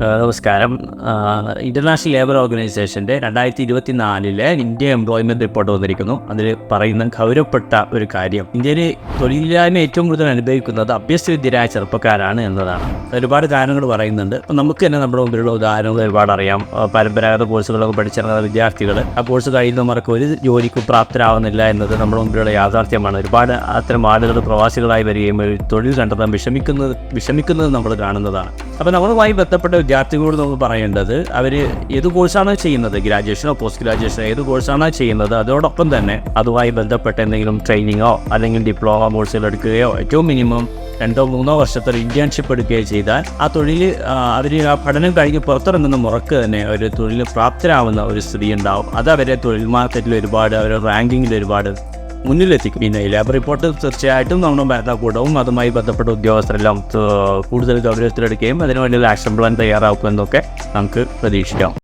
നമസ്കാരം. International labour ഓർഗനൈസേഷന്റെ രണ്ടായിരത്തി ഇരുപത്തി നാലിലെ ഇന്ത്യ എംപ്ലോയ്മെന്റ് റിപ്പോർട്ട് വന്നിരിക്കുന്നു. അതിൽ പറയുന്ന ഗൗരവപ്പെട്ട ഒരു കാര്യം. ഇന്ത്യയിൽ തൊഴിലില്ലായ്മ ഏറ്റവും കൂടുതൽ അനുഭവിക്കുന്നത് അഭ്യസ്തവിദ്യരായ ചെറുപ്പക്കാരാണ് എന്നതാണ്. ഒരുപാട് കാരണങ്ങൾ പറയുന്നുണ്ട്. അപ്പം നമുക്ക് തന്നെ നമ്മുടെ മുമ്പിലുള്ള ഉദാഹരണങ്ങൾ ഒരുപാട് അറിയാം. പരമ്പരാഗത കോഴ്സുകളൊക്കെ പഠിച്ചിറങ്ങുന്ന വിദ്യാർത്ഥികൾ ആ കോഴ്സ് കഴിയുന്നവർക്ക് ഒരു ജോലിക്ക് പ്രാപ്തരാവുന്നില്ല എന്നത് നമ്മുടെ മുമ്പിലുള്ള യാഥാർത്ഥ്യമാണ്. ഒരുപാട് അത്തരം ആളുകൾ പ്രവാസികളായി വരികയും തൊഴിൽ കണ്ടെത്താൻ വിഷമിക്കുന്നത് വിഷമിക്കുന്നത് നമ്മൾ കാണുന്നതാണ്. അപ്പോൾ നമ്മളുമായി ബന്ധപ്പെട്ട വിദ്യാർത്ഥികളോട് നമുക്ക് പറയേണ്ടത് അവർ ഏത് കോഴ്സാണ് ചെയ്യുന്നത്? ഗ്രാജുവേഷനോ പോസ്റ്റ് ഗ്രാജുവേഷനോ ഏത് കോഴ്സാണ് ചെയ്യുന്നത്? അതോടൊപ്പം തന്നെ അതുമായി ബന്ധപ്പെട്ട എന്തെങ്കിലും ട്രെയിനിങ്ങോ അല്ലെങ്കിൽ ഡിപ്ലോമ കോഴ്സുകൾ എടുക്കുകയോ ഏറ്റവും മിനിമം രണ്ടോ മൂന്നോ വർഷത്തെ ഒരു ഇന്റേൺഷിപ്പ് എടുക്കുകയോ ചെയ്താൽ ആ തൊഴിൽ അവർ ആ പഠനം കഴിഞ്ഞ് പുറത്തിറങ്ങുന്ന മുറക്ക് തന്നെ ഒരു തൊഴിൽ പ്രാപ്തരാവുന്ന ഒരു സ്ഥിതി ഉണ്ടാവും. അത് അവരെ തൊഴിൽ മാർക്കറ്റിൽ ഒരുപാട് അവരുടെ റാങ്കിങ്ങിൽ ഒരുപാട് മുന്നിലെത്തിക്കും. പിന്നെ ലേബർ റിപ്പോർട്ട് തീർച്ചയായിട്ടും നമ്മുടെ ഭരണകൂടവും അതുമായി ബന്ധപ്പെട്ട ഉദ്യോഗസ്ഥരെല്ലാം കൂടുതൽ ഗൗരവത്തിലെടുക്കുകയും അതിനുവേണ്ടിയുള്ള ആക്ഷൻ പ്ലാൻ തയ്യാറാക്കുമെന്നൊക്കെ നമുക്ക് പ്രതീക്ഷിക്കാം.